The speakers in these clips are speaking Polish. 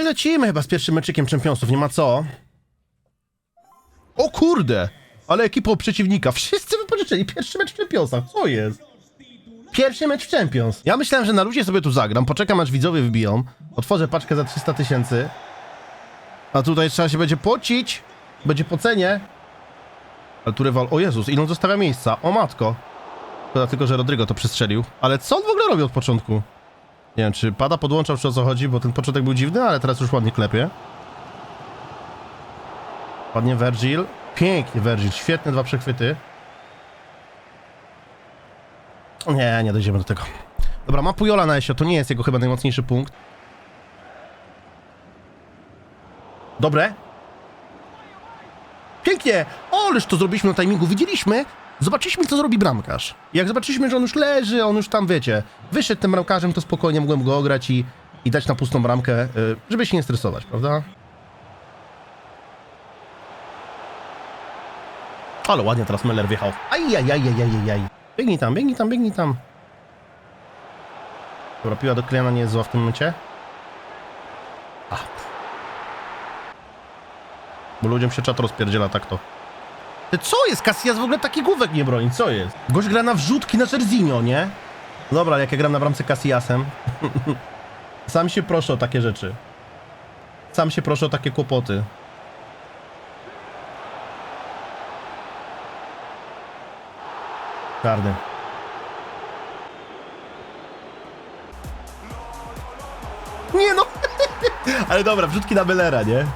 No i lecimy chyba z pierwszym meczykiem czempionsów, nie ma co. O kurde! Ale ekipą przeciwnika. Wszyscy wypożyczeni. Pierwszy mecz w czempionsach. Co jest? Pierwszy mecz w Champions. Ja myślałem, że na luzie sobie tu zagram. Poczekam aż widzowie wybiją. Otworzę paczkę za 300 tysięcy. A tutaj trzeba się będzie pocić. Będzie po cenie. Ale tu rywal... O Jezus, ile on zostawia miejsca. O matko. Szkoda tylko, że Rodrygo to przestrzelił. Ale co on w ogóle robi od początku? Nie wiem, czy pada podłączał, czy o co chodzi, bo ten początek był dziwny, ale teraz już ładnie klepie. Ładnie Virgil. Pięknie Virgil, świetne dwa przechwyty. Nie, nie dojdziemy do tego. Dobra, ma Pujola na Esio, to nie jest jego chyba najmocniejszy punkt. Dobre. Pięknie! Oleż to zrobiliśmy na timingu, widzieliśmy, zobaczyliśmy co zrobi bramkarz. Jak zobaczyliśmy, że on już leży, on już tam, wiecie, wyszedł tym bramkarzem, to spokojnie mogłem go ograć i, i dać na pustą bramkę, y, żeby się nie stresować, prawda? Ale ładnie teraz Meller wjechał. Ajajajajajajaj. Biegnij tam, biegnij tam, biegnij tam. Dobra, piła do Kliana nie jest zła w tym momencie. A. Bo ludziom się czat rozpierdziela tak to. Co jest? Casillas w ogóle taki główek nie broni, co jest? Gość gra na wrzutki na Czerzinio, nie? Dobra, jak ja gram na bramce Casillasem. Sam się proszę o takie rzeczy. Sam się proszę o takie kłopoty. Karny. Nie no! Ale dobra, wrzutki na Bellera, nie?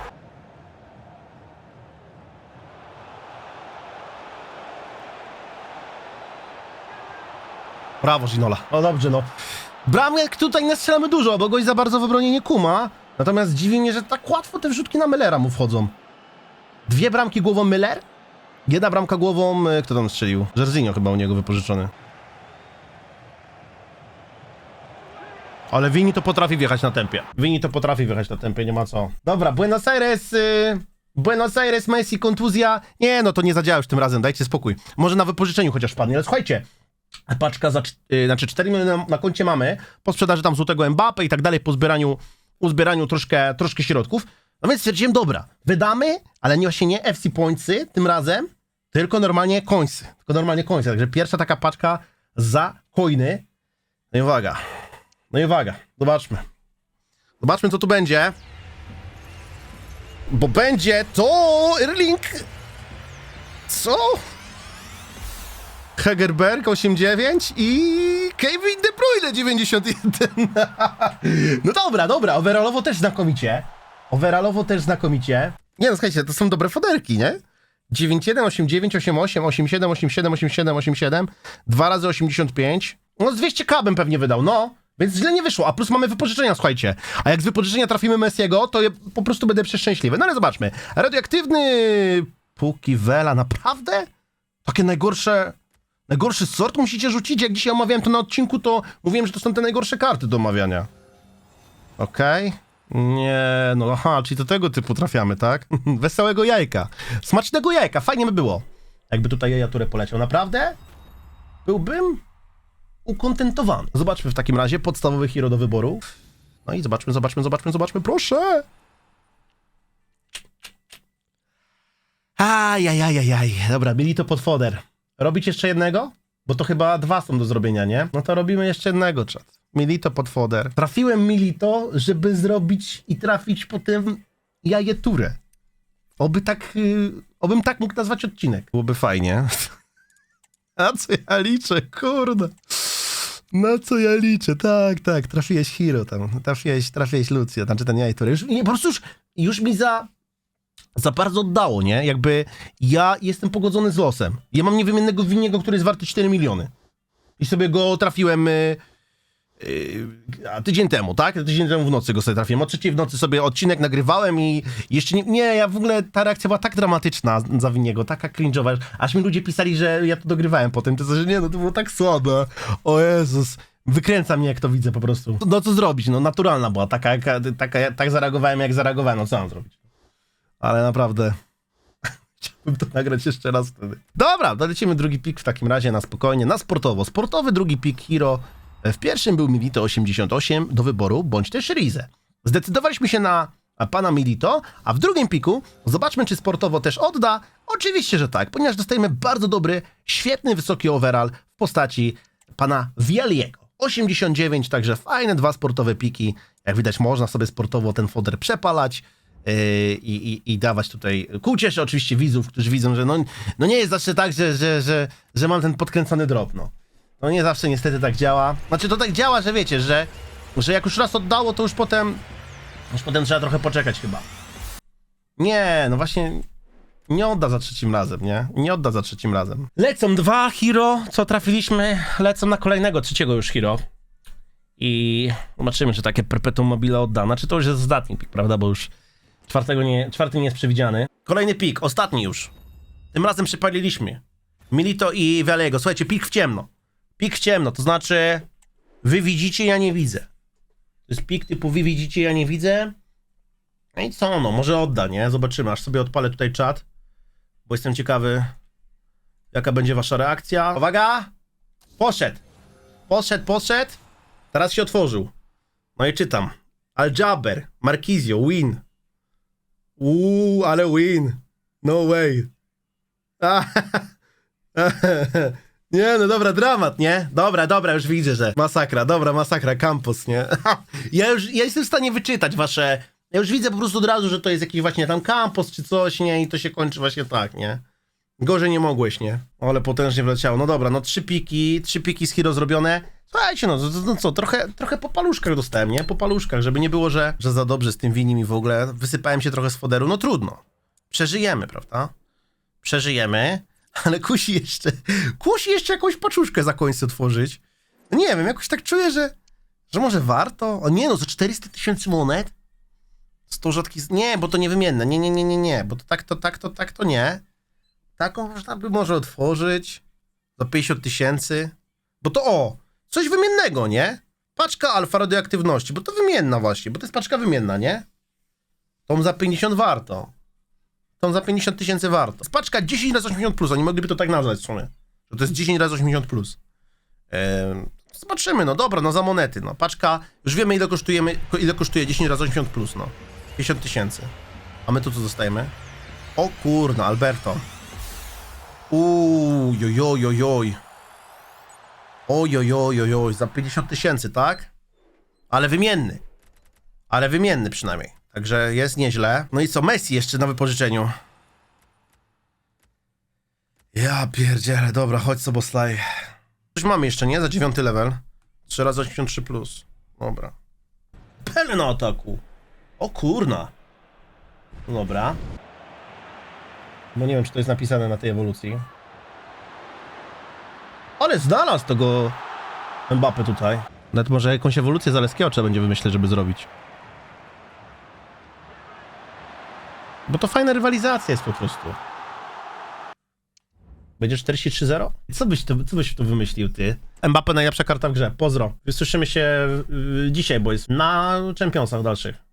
Brawo, Ginola. No dobrze, no. Bramek tutaj nie strzelamy dużo, bo goś za bardzo w obronie nie kuma. Natomiast dziwi mnie, że tak łatwo te wrzutki na Millera mu wchodzą. Dwie bramki głową Miller? Jedna bramka głową... e, Kto tam strzelił? Jerzinho chyba u niego wypożyczony. Ale Wini to potrafi wjechać na tempie. Wini to potrafi wjechać na tempie, nie ma co. Dobra, Buenos Aires... Y... Buenos Aires, Messi, kontuzja. Nie, no to nie zadziała już tym razem, dajcie spokój. Może na wypożyczeniu chociaż padnie, ale słuchajcie, paczka za, y, znaczy 4 miliony na, na koncie mamy, po sprzedaży tam złotego Mbappe i tak dalej, po zbieraniu, uzbieraniu troszkę, troszkę środków. No więc stwierdziłem, dobra, wydamy, ale nie właśnie nie FC Pointsy tym razem, tylko normalnie końsy, tylko normalnie końsy. Także pierwsza taka paczka za coiny. No i uwaga, no i uwaga, zobaczmy. Zobaczmy, co tu będzie. Bo będzie to Erling. Co? Hegerberg 89 i Kevin De Bruyne 91. No dobra, dobra, overallowo też znakomicie. Overallowo też znakomicie. Nie no, słuchajcie, to są dobre foderki, nie? 91, 89, 88, 87, 87, 87, 87, 2 razy 85. No z 200k bym pewnie wydał, no. Więc źle nie wyszło, a plus mamy wypożyczenia, słuchajcie. A jak z wypożyczenia trafimy Messiego, to ja po prostu będę przeszczęśliwy. No ale zobaczmy. Radioaktywny Puki Vela, naprawdę? Takie najgorsze... Najgorszy sort musicie rzucić? Jak dzisiaj omawiałem to na odcinku, to mówiłem, że to są te najgorsze karty do omawiania. Okej. Nie, no aha, czyli do tego typu trafiamy, tak? Wesołego jajka. Smacznego jajka, fajnie by było. Jakby tutaj jajaturę poleciał. Naprawdę? Byłbym ukontentowany. Zobaczmy w takim razie podstawowy hero do wyboru. No i zobaczmy, zobaczmy, zobaczmy, zobaczmy, proszę! Ajajajajaj, dobra, mieli to pod foder. Robić jeszcze jednego? Bo to chyba dwa są do zrobienia, nie? No to robimy jeszcze jednego, czat. Milito pod foder. Trafiłem Milito, żeby zrobić i trafić potem jajeturę. Oby tak, yy, obym tak mógł nazwać odcinek. Byłoby fajnie. Na co ja liczę, kurde. Na co ja liczę, tak, tak, trafiłeś Hero tam, trafiłeś, trafiłeś Lucio, znaczy ten jajeturę. Już, nie, po prostu już, już mi za, za bardzo oddało, nie? Jakby ja jestem pogodzony z losem. Ja mam niewymiennego winniego, który jest warty 4 miliony. I sobie go trafiłem y, y, a tydzień temu, tak? Tydzień temu w nocy go sobie trafiłem. O trzeciej w nocy sobie odcinek nagrywałem i jeszcze nie, nie, ja w ogóle, ta reakcja była tak dramatyczna za winniego, taka cringe'owa, aż mi ludzie pisali, że ja to dogrywałem potem, to że nie, no to było tak słabe. O Jezus. Wykręca mnie, jak to widzę po prostu. No co zrobić, no naturalna była, taka, jaka- taka, tak zareagowałem, jak zareagowałem, no co mam zrobić? Ale naprawdę... Chciałbym to nagrać jeszcze raz wtedy. Dobra, dolecimy drugi pik w takim razie na spokojnie, na sportowo. Sportowy drugi pik Hero. W pierwszym był Milito 88 do wyboru, bądź też Rize. Zdecydowaliśmy się na pana Milito, a w drugim piku zobaczmy, czy sportowo też odda. Oczywiście, że tak, ponieważ dostajemy bardzo dobry, świetny, wysoki overall w postaci pana Wieliego. 89, także fajne dwa sportowe piki. Jak widać, można sobie sportowo ten foder przepalać i, i, i dawać tutaj ku oczywiście widzów, którzy widzą, że no, no nie jest zawsze tak, że, że, że, że mam ten podkręcony drop, no. Nie zawsze niestety tak działa. Znaczy to tak działa, że wiecie, że, że jak już raz oddało, to już potem już potem trzeba trochę poczekać chyba. Nie, no właśnie nie odda za trzecim razem, nie? Nie odda za trzecim razem. Lecą dwa hero, co trafiliśmy, lecą na kolejnego, trzeciego już hero. I zobaczymy, czy takie perpetuum mobile odda. Znaczy to już jest ostatni pik, prawda? Bo już czwartego nie, czwarty nie jest przewidziany. Kolejny pik, ostatni już. Tym razem przypaliliśmy. Milito i Vialego. Słuchajcie, pik w ciemno. Pik w ciemno, to znaczy wy widzicie, ja nie widzę. To jest pik typu wy widzicie, ja nie widzę. No i co, no, może odda, nie? Zobaczymy, aż sobie odpalę tutaj czat, bo jestem ciekawy, jaka będzie wasza reakcja. Uwaga! Poszedł! Poszedł, poszedł. Teraz się otworzył. No i czytam. Aljaber, Markizio, win. Uuu, ale win. No way. Nie, no dobra, dramat, nie? Dobra, dobra, już widzę, że masakra, dobra, masakra, campus, nie? Ja już, ja jestem w stanie wyczytać wasze, ja już widzę po prostu od razu, że to jest jakiś właśnie tam campus czy coś, nie? I to się kończy właśnie tak, nie? Gorzej nie mogłeś, nie? Ale potężnie wleciało. No dobra, no trzy piki, trzy piki z hero zrobione. Słuchajcie, no, no, co, trochę, trochę po paluszkach dostałem, nie? Po paluszkach, żeby nie było, że, że za dobrze z tym winim i w ogóle wysypałem się trochę z foderu. No trudno. Przeżyjemy, prawda? Przeżyjemy, ale kusi jeszcze, kusi jeszcze jakąś paczuszkę za końcu otworzyć. No nie wiem, jakoś tak czuję, że, że może warto. O nie no, za 400 tysięcy monet? 100 rzadkich, nie, bo to niewymienne, nie, nie, nie, nie, nie, bo to tak, to tak, to tak, to nie. Taką można by może otworzyć za 50 tysięcy, bo to o, coś wymiennego, nie? Paczka alfa radioaktywności, bo to wymienna właśnie, bo to jest paczka wymienna, nie? Tą za 50 warto. Tą za 50 tysięcy warto. Paczka 10 razy 80 plus, oni mogliby to tak nazwać w sumie. Że to jest 10 razy 80 plus. Ehm, zobaczymy, no dobra, no za monety, no. Paczka, już wiemy ile kosztujemy, ile kosztuje 10 razy 80 plus, no. 50 tysięcy. A my tu co dostajemy? O kurna, Alberto. Uuu, joj, joj, joj. Oj, oj, oj, oj, oj, za 50 tysięcy, tak? Ale wymienny. Ale wymienny przynajmniej. Także jest nieźle. No i co, Messi jeszcze na wypożyczeniu. Ja pierdzielę, dobra, chodź Soboslaj. Coś mamy jeszcze, nie? Za dziewiąty level. 3 razy 83 plus. Dobra. Pele na ataku. O kurna. Dobra. Bo nie wiem, czy to jest napisane na tej ewolucji. Ale znalazł tego Mbappe tutaj. Nawet może jakąś ewolucję Zaleskiego trzeba będzie wymyśleć, żeby zrobić. Bo to fajna rywalizacja jest po prostu. Będzie 43-0? Co byś, to, co byś tu wymyślił, ty? Mbappe najlepsza karta w grze. Pozdro. Słyszymy się y, dzisiaj, bo jest na Championsach dalszych.